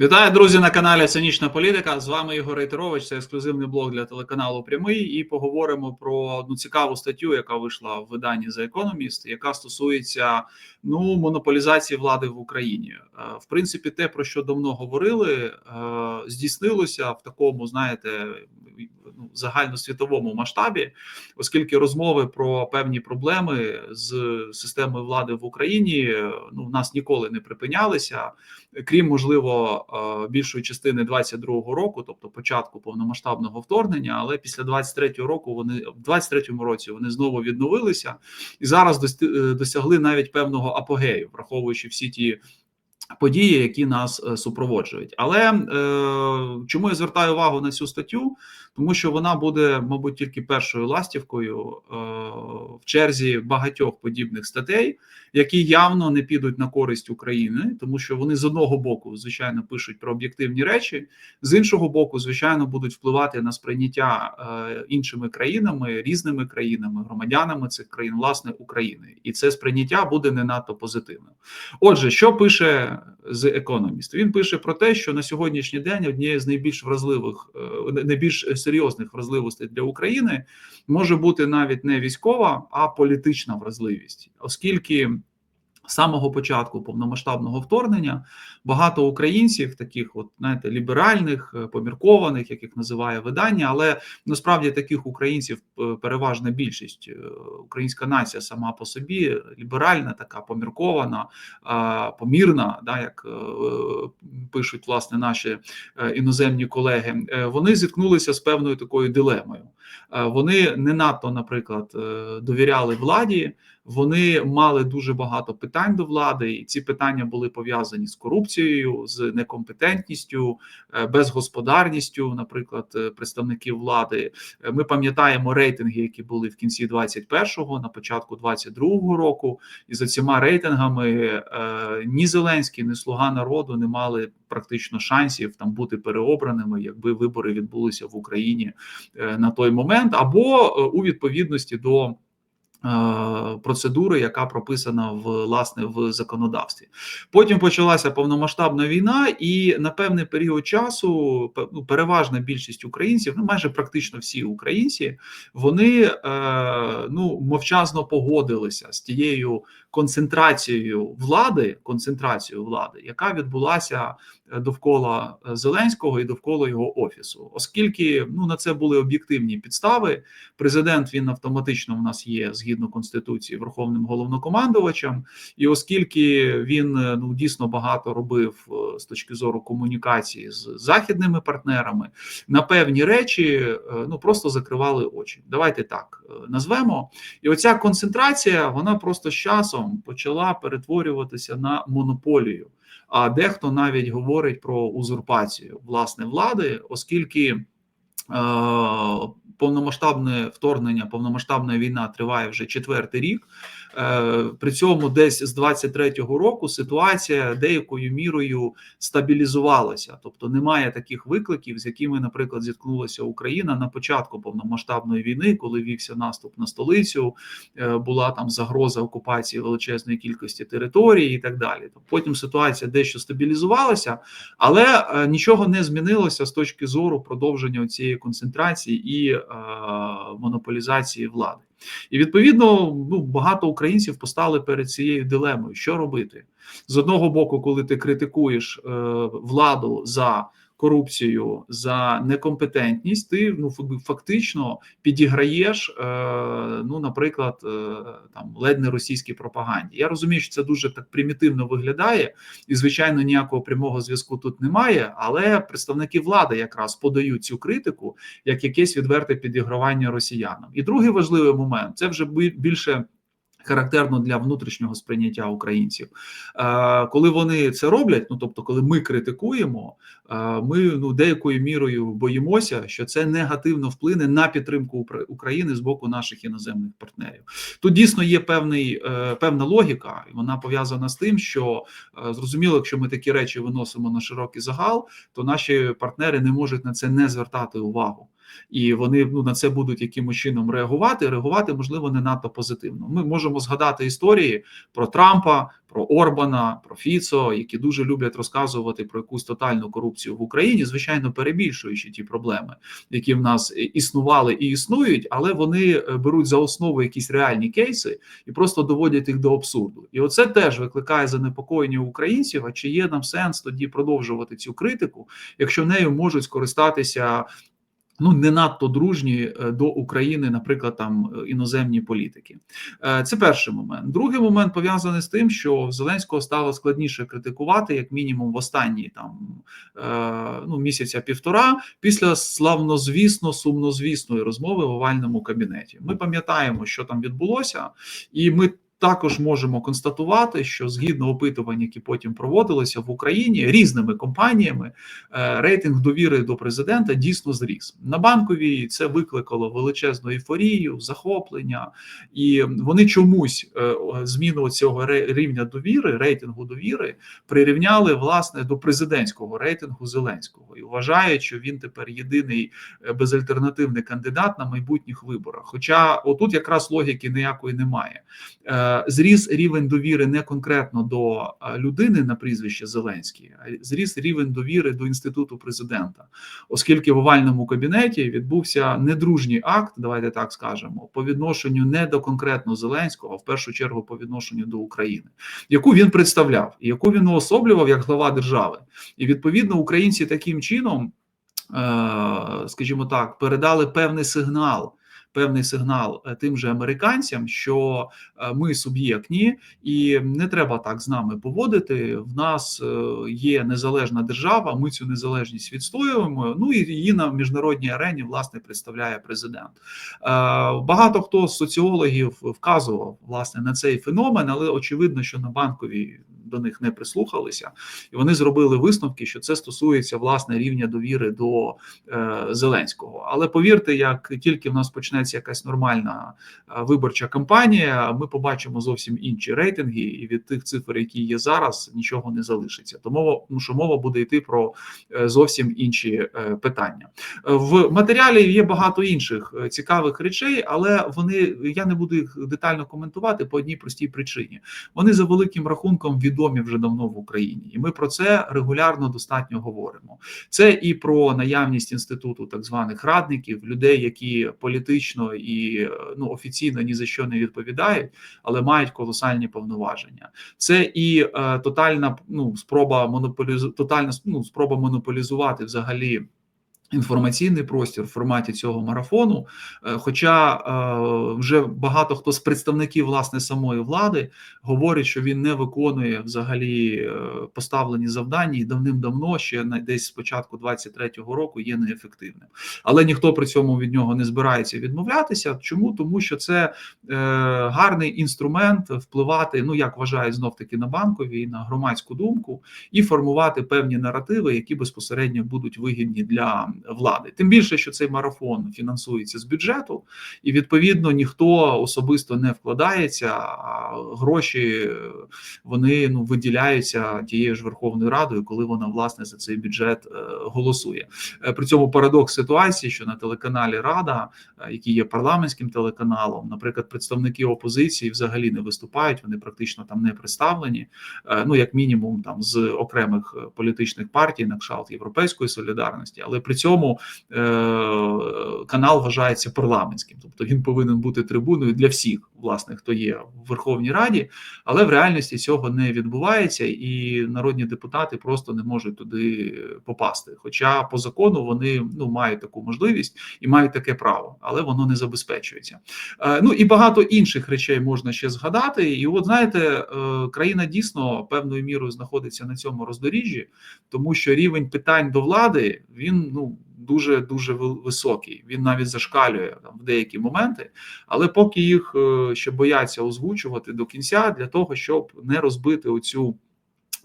Вітаю, друзі, на каналі Цинічна Політика. З вами Ігор Рейтерович. Це ексклюзивний блог для телеканалу Прямий. І поговоримо про одну цікаву статтю, яка вийшла в виданні The Economist, яка стосується ну монополізації влади в Україні. Е, В принципі, те про що давно говорили, е, здійснилося в такому, знаєте, ну, загальносвітовому масштабі, оскільки розмови про певні проблеми з системою влади в Україні е, ну в нас ніколи не припинялися, крім можливо більшої частини 22-го року, тобто початку повномасштабного вторгнення. Але після 23-го року вони в 23-му році вони знову відновилися і зараз е, досягли навіть певного апогею, враховуючи всі ті. Події, які нас е, супроводжують, але е, чому я звертаю увагу на цю статтю? Тому що вона буде, мабуть, тільки першою ластівкою е, в черзі багатьох подібних статей, які явно не підуть на користь України, тому що вони з одного боку, звичайно, пишуть про об'єктивні речі, з іншого боку, звичайно, будуть впливати на сприйняття е, іншими країнами, різними країнами, громадянами цих країн, власне, України, і це сприйняття буде не надто позитивним. Отже, що пише The Economist? Він пише про те, що на сьогоднішній день однією з найбільш вразливих, е, найбільш серйозних вразливостей для України може бути навіть не військова, а політична вразливість, оскільки. З самого початку повномасштабного вторгнення багато українців, таких, от знаєте, ліберальних, е, поміркованих, як їх називає видання, але насправді таких українців е, переважна більшість. Е, Українська нація сама по собі ліберальна, така поміркована, помірна, да, як пишуть власне наші іноземні колеги. Вони зіткнулися з певною такою дилемою. Вони не надто, наприклад, довіряли владі. Вони мали дуже багато питань до влади, і ці питання були пов'язані з корупцією, з некомпетентністю, е, безгосподарністю, наприклад, е, представників влади. Е, Ми пам'ятаємо рейтинги, які були в кінці 21-го, на початку 22-го року. І за цими рейтингами ні Зеленський, ні Слуга народу не мали практично шансів там бути переобраними, якби вибори відбулися в Україні на той момент, або у відповідності до. Е, Процедури, яка прописана в власне в законодавстві, потім почалася повномасштабна війна, і на певний період часу ну, переважна більшість українців, ну майже практично всі українці, вони е, ну мовчазно погодилися з тією концентрацією влади, концентрацією влади, яка відбулася е, довкола е, Зеленського і довкола його офісу, оскільки ну на це були об'єктивні підстави. Президент він автоматично в нас є згідно конституції верховним головнокомандувачем, і оскільки він е, ну дійсно багато робив з точки зору комунікації з західними партнерами, на певні речі ну просто закривали очі. Давайте так назвемо. І оця концентрація вона просто з часом почала перетворюватися на монополію. А дехто навіть говорить про узурпацію власне влади, оскільки повномасштабне вторгнення, повномасштабна війна триває вже четвертий рік. Е, При цьому десь з 23-го року ситуація деякою мірою стабілізувалася, тобто немає таких викликів, з якими, наприклад, зіткнулася Україна на початку повномасштабної війни, коли вівся наступ на столицю, е, була там загроза окупації величезної кількості територій і так далі. Тобто Потім ситуація дещо стабілізувалася, але е, нічого не змінилося з точки зору продовження цієї концентрації і е, монополізації влади. І відповідно ну, багато українців постали перед цією дилемою, що робити з одного боку, коли ти критикуєш е, владу за корупцію, за некомпетентність, ти ну фак- фактично підіграєш, е, ну, наприклад, е, там ледь не російській пропаганді. Я розумію, що це дуже так примітивно виглядає, і звичайно ніякого прямого зв'язку тут немає. Але представники влади якраз подають цю критику як якесь відверте підігравання росіянам. І другий важливий момент це вже бі- більше. Характерно для внутрішнього сприйняття українців, Е, коли вони це роблять, ну тобто, коли ми критикуємо, е, ми ну деякою мірою боїмося, що це негативно вплине на підтримку України з боку наших іноземних партнерів. Тут дійсно є певний е, певна логіка, і вона пов'язана з тим, що зрозуміло, якщо ми такі речі виносимо на широкий загал, то наші партнери не можуть на це не звертати увагу. І вони ну на це будуть якимось чином реагувати. Реагувати можливо не надто позитивно. Ми можемо згадати історії про Трампа, про Орбана, про Фіцо, які дуже люблять розказувати про якусь тотальну корупцію в Україні, звичайно, перебільшуючи ті проблеми, які в нас існували і існують, але вони е, беруть за основу якісь реальні кейси і просто доводять їх до абсурду. І оце теж викликає занепокоєння українців. А чи є нам сенс тоді продовжувати цю критику, якщо нею можуть скористатися? Ну, не надто дружні е, до України, наприклад, там е, іноземні політики. Е, це перший момент. Другий момент пов'язаний з тим, що Зеленського стало складніше критикувати, як мінімум, в останні там ну місяця півтора, після славнозвісно сумнозвісної розмови в овальному кабінеті. Ми пам'ятаємо, що там відбулося, і ми. Також можемо констатувати, що згідно опитувань, які потім проводилися в Україні різними компаніями, е, рейтинг довіри до президента дійсно зріс на банковій. Це викликало величезну ейфорію, захоплення, і вони чомусь е, зміну цього рівня довіри, рейтингу довіри прирівняли власне до президентського рейтингу Зеленського і вважають, що він тепер єдиний е, безальтернативний кандидат на майбутніх виборах. Хоча отут якраз логіки ніякої немає. Зріс рівень довіри не конкретно до е, людини на прізвище Зеленський, а зріс рівень довіри до інституту президента, оскільки в овальному кабінеті відбувся недружній акт, давайте так скажемо, по відношенню не до конкретно Зеленського, а в першу чергу по відношенню до України, яку він представляв і яку він уособлював як глава держави, і відповідно українці таким чином, е, скажімо так, передали певний сигнал певний сигнал е, тим же американцям, що е, ми суб'єктні, і не треба так з нами поводити. В нас е, є незалежна держава. Ми цю незалежність відстоюємо. Ну і її на міжнародній арені власне представляє президент. Багато хто з соціологів вказував власне на цей феномен, але очевидно, що на банковій до них не прислухалися, і вони зробили висновки, що це стосується власне рівня довіри до е, Зеленського. Але повірте, як тільки в нас почнеться якась нормальна е, виборча кампанія, ми побачимо зовсім інші рейтинги, і від тих цифр, які є зараз, нічого не залишиться. Тому що мова буде йти про е, зовсім інші е, питання. В матеріалі є багато інших цікавих речей, але вони я не буду їх детально коментувати по одній простій причині. Вони за великим рахунком від відомі вже давно в Україні, і ми про це регулярно достатньо говоримо. Це і про наявність інституту так званих радників, людей, які політично і ну офіційно ні за що не відповідають, але мають колосальні повноваження. Це і е, тотальна ну спроба монополізу тотальна ну, спроба монополізувати взагалі. Інформаційний простір в форматі цього марафону, е, хоча е, вже багато хто з представників власне самої влади говорить, що він не виконує взагалі е, поставлені завдання і давним-давно ще десь з початку 23-го року є неефективним. Але ніхто при цьому від нього не збирається відмовлятися. Чому тому, що це гарний інструмент впливати, ну як вважають знов таки на банкові, на громадську думку і формувати певні наративи, які безпосередньо будуть вигідні для влади. Тим більше, що цей марафон фінансується з бюджету, і відповідно ніхто особисто не вкладається, а гроші вони ну виділяються тією ж Верховною Радою, коли вона власне за цей бюджет е, голосує. Е, при цьому парадокс ситуації, що на телеканалі Рада, е, який є парламентським телеканалом, наприклад, представники опозиції взагалі не виступають, вони практично там не представлені. Ну як мінімум, там з окремих політичних партій, на кшалт європейської солідарності, але при цьому цьому е, канал вважається парламентським, тобто він повинен бути трибуною для всіх, власне, хто є в Верховній Раді, але в реальності цього не відбувається, і народні депутати просто не можуть туди попасти. Хоча по закону вони ну мають таку можливість і мають таке право, але воно не забезпечується. Е, ну і багато інших речей можна ще згадати. І, от знаєте, е, країна дійсно певною мірою знаходиться на цьому роздоріжжі, тому що рівень питань до влади він ну дуже дуже високий. Він навіть зашкалює там в деякі моменти, але поки їх е, ще бояться озвучувати до кінця для того, щоб не розбити оцю.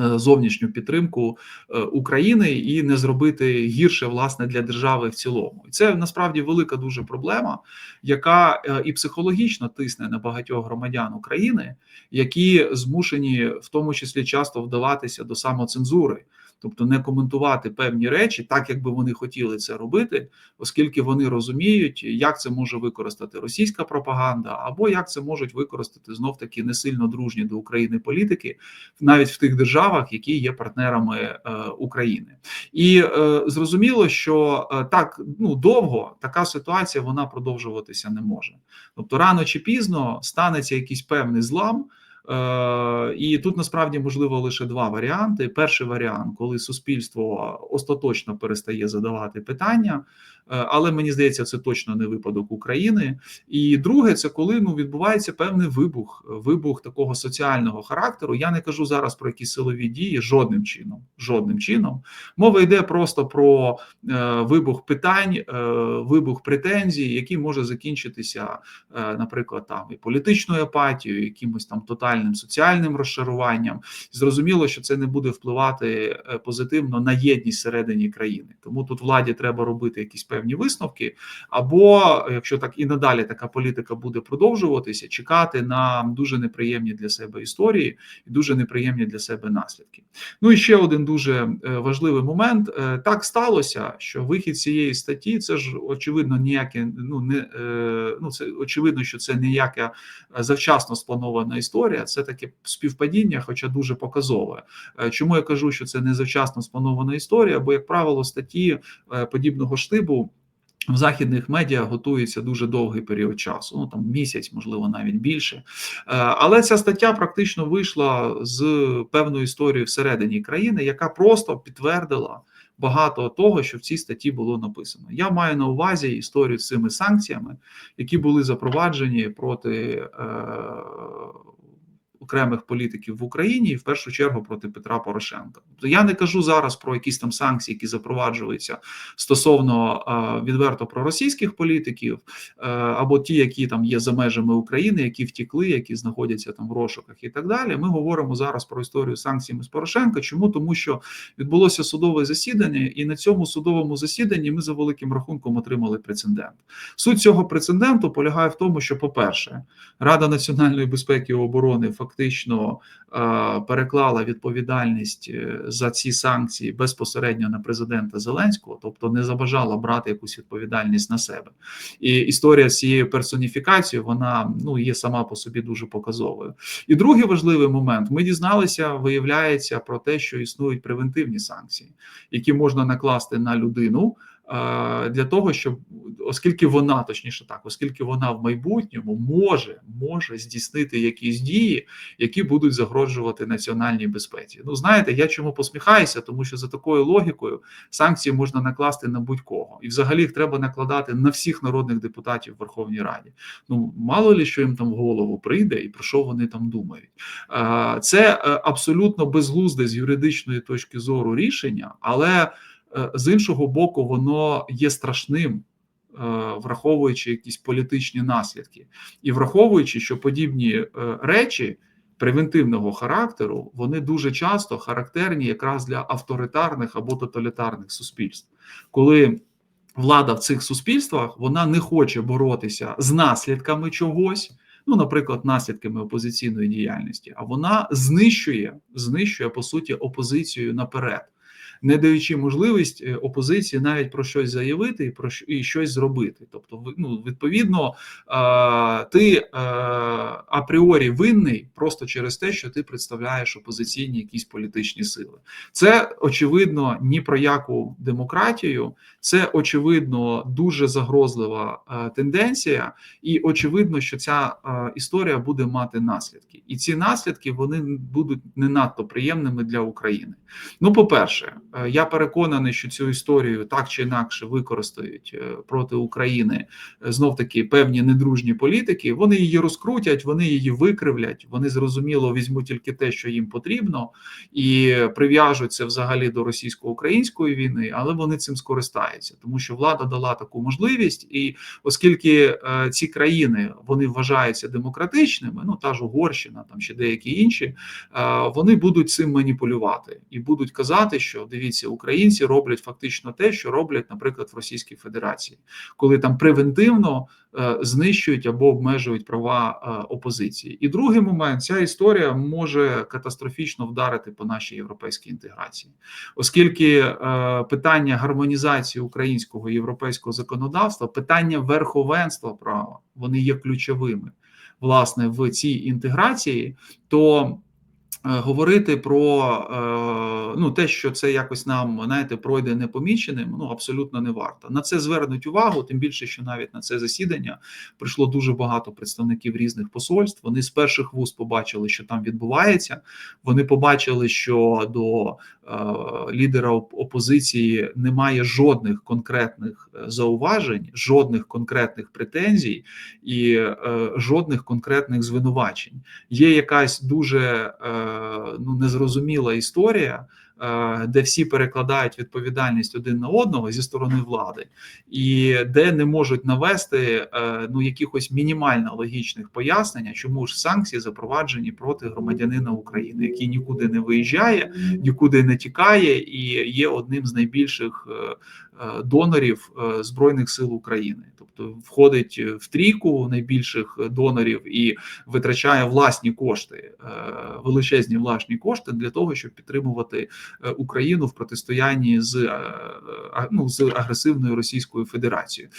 Е, зовнішню підтримку е, України і не зробити гірше власне для держави в цілому, і це насправді велика дуже проблема, яка і психологічно тисне на багатьох громадян України, які змушені в тому числі часто вдаватися до самоцензури. Тобто не коментувати певні речі, так як би вони хотіли це робити, оскільки вони розуміють, як це може використати російська пропаганда, або як це можуть використати знов таки не сильно дружні до України політики, навіть в тих державах, які є партнерами е, України, і е, зрозуміло, що е, так ну довго така ситуація вона продовжуватися не може. Тобто, рано чи пізно станеться якийсь певний злам. Е, і тут насправді можливо лише два варіанти. Перший варіант, коли суспільство остаточно перестає задавати питання, Е, але мені здається, це точно не випадок України. І друге, це коли ну відбувається певний вибух, вибух такого соціального характеру. Я не кажу зараз про якісь силові дії жодним чином. Жодним чином мова йде просто про е, вибух питань, вибух претензій, який може закінчитися, наприклад, там і політичною апатією, якимось там тотальним соціальним розшаруванням. Зрозуміло, що це не буде впливати е, позитивно на єдність всередині країни. Тому тут владі треба робити якісь певні висновки, або якщо так і надалі така політика буде продовжуватися, чекати на дуже неприємні для себе історії і дуже неприємні для себе наслідки. Ну і ще один дуже е, важливий момент: е, так сталося, що вихід цієї статті це ж очевидно ніяке. Ну не ну це очевидно, що це ніяка завчасно спланована історія. Це таке співпадіння, хоча дуже показове. Чому я кажу, що це не завчасно спланована історія? Бо, як правило, статті подібного штибу в західних медіа готується дуже довгий період часу, ну там місяць, можливо, навіть більше. Е, але ця стаття практично вийшла з певною історією всередині країни, яка просто підтвердила багато того, що в цій статті було написано. Я маю на увазі історію з цими санкціями, які були запроваджені проти. Е, окремих політиків в Україні і в першу чергу проти Петра Порошенка. Тобто я не кажу зараз про якісь там санкції, які запроваджуються стосовно е, відверто проросійських політиків, е, або ті, які там є за межами України, які втікли, які знаходяться там в розшуках і так далі. Ми говоримо зараз про історію санкцій з Порошенка. Чому тому, що відбулося судове засідання, і на цьому судовому засіданні ми за великим рахунком отримали прецедент. Суть цього прецеденту полягає в тому, що, по перше, Рада національної безпеки і оборони фактично фактично е, переклала відповідальність е, за ці санкції безпосередньо на президента Зеленського, тобто не забажала брати якусь відповідальність на себе. І історія з цією персоніфікацією вона ну є сама по собі дуже показовою. І другий важливий момент: ми дізналися, виявляється про те, що існують превентивні санкції, які можна накласти на людину для того, щоб оскільки вона точніше так, оскільки вона в майбутньому може може здійснити якісь дії, які будуть загрожувати національній безпеці. Ну знаєте, я чому посміхаюся, тому що за такою логікою санкції можна накласти на будь-кого, і взагалі їх треба накладати на всіх народних депутатів в Верховній Раді. Ну мало ли що їм там в голову прийде, і про що вони там думають. Це е, абсолютно безглузде з юридичної точки зору рішення, але. Е, з іншого боку, воно є страшним, е, враховуючи якісь політичні наслідки, і враховуючи, що подібні е, речі превентивного характеру вони дуже часто характерні якраз для авторитарних або тоталітарних суспільств, коли влада в цих суспільствах вона не хоче боротися з наслідками чогось. Ну, наприклад, наслідками опозиційної діяльності, а вона знищує, знищує по суті опозицію наперед не даючи можливість е, опозиції навіть про щось заявити і про і щось зробити. Тобто, ну, відповідно, ти е, апріорі винний просто через те, що ти представляєш опозиційні якісь політичні сили. Це очевидно ні про яку демократію, це очевидно дуже загрозлива е, тенденція, і очевидно, що ця історія буде мати наслідки, і ці наслідки вони будуть не надто приємними для України. Ну, по перше. Е, я переконаний, що цю історію так чи інакше використають е, проти України е, знов таки певні недружні політики. Вони її розкрутять, вони її викривлять. Вони зрозуміло візьмуть тільки те, що їм потрібно, і прив'яжуть це взагалі до російсько-української війни, але вони цим скористаються, тому що влада дала таку можливість, і оскільки ці країни вони вважаються демократичними, ну та ж Угорщина, там ще деякі інші, вони будуть цим маніпулювати і будуть казати, що дивіться дивіться, українці роблять фактично те, що роблять, наприклад, в Російській Федерації, коли там превентивно е, знищують або обмежують права е, опозиції. І другий момент ця історія може катастрофічно вдарити по нашій європейській інтеграції, оскільки е, питання гармонізації українського і європейського законодавства, питання верховенства права, вони є ключовими власне в цій інтеграції, то говорити про е, ну те, що це якось нам знаєте, пройде непоміченим, ну абсолютно не варто. На це звернуть увагу, тим більше, що навіть на це засідання прийшло дуже багато представників різних посольств. Вони з перших вуз побачили, що там відбувається. Вони побачили, що до е, лідера опозиції немає жодних конкретних зауважень, жодних конкретних претензій і е, жодних конкретних звинувачень. Є якась дуже е, ну незрозуміла історія, е, де всі перекладають відповідальність один на одного зі сторони влади, і де не можуть навести е, ну якихось мінімально логічних пояснення, чому ж санкції запроваджені проти громадянина України, який нікуди не виїжджає, нікуди не тікає, і є одним з найбільших е, донорів збройних сил України, тобто входить в трійку найбільших донорів і витрачає власні кошти, величезні власні кошти для того, щоб підтримувати Україну в протистоянні з ну, з агресивною Російською Федерацією.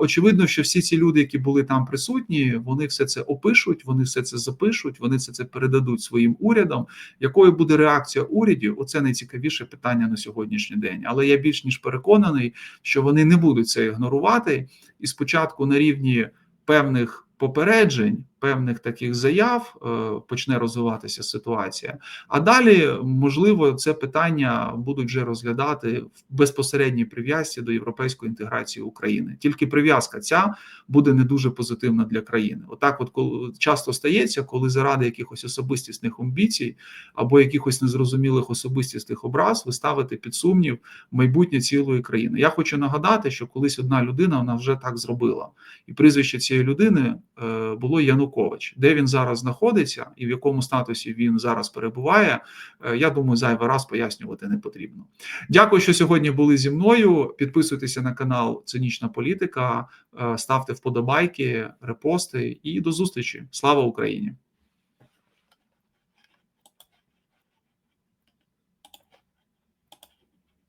Очевидно, що всі ці люди, які були там присутні, вони все це опишуть, вони все це запишуть, вони це це передадуть своїм урядам. Якою буде реакція урядів? Оце найцікавіше питання на сьогоднішній день. Але я більш ніж переконаний, що вони не будуть це ігнорувати, і спочатку на рівні певних попереджень певних таких заяв е, почне розвиватися ситуація. А далі, можливо, це питання будуть вже розглядати в безпосередній прив'язці до європейської інтеграції України. Тільки прив'язка ця буде не дуже позитивна для країни. Отак, от коли часто стається, коли заради якихось особистісних амбіцій або якихось незрозумілих особистісних образ ви ставите під сумнів майбутнє цілої країни. Я хочу нагадати, що колись одна людина вона вже так зробила, і прізвище цієї людини е, було Янукович. Янукович. Де він зараз знаходиться і в якому статусі він зараз перебуває, е, я думаю, зайвий раз пояснювати не потрібно. Дякую, що сьогодні були зі мною. Підписуйтеся на канал Цинічна Політика, е, ставте вподобайки, репости і до зустрічі. Слава Україні!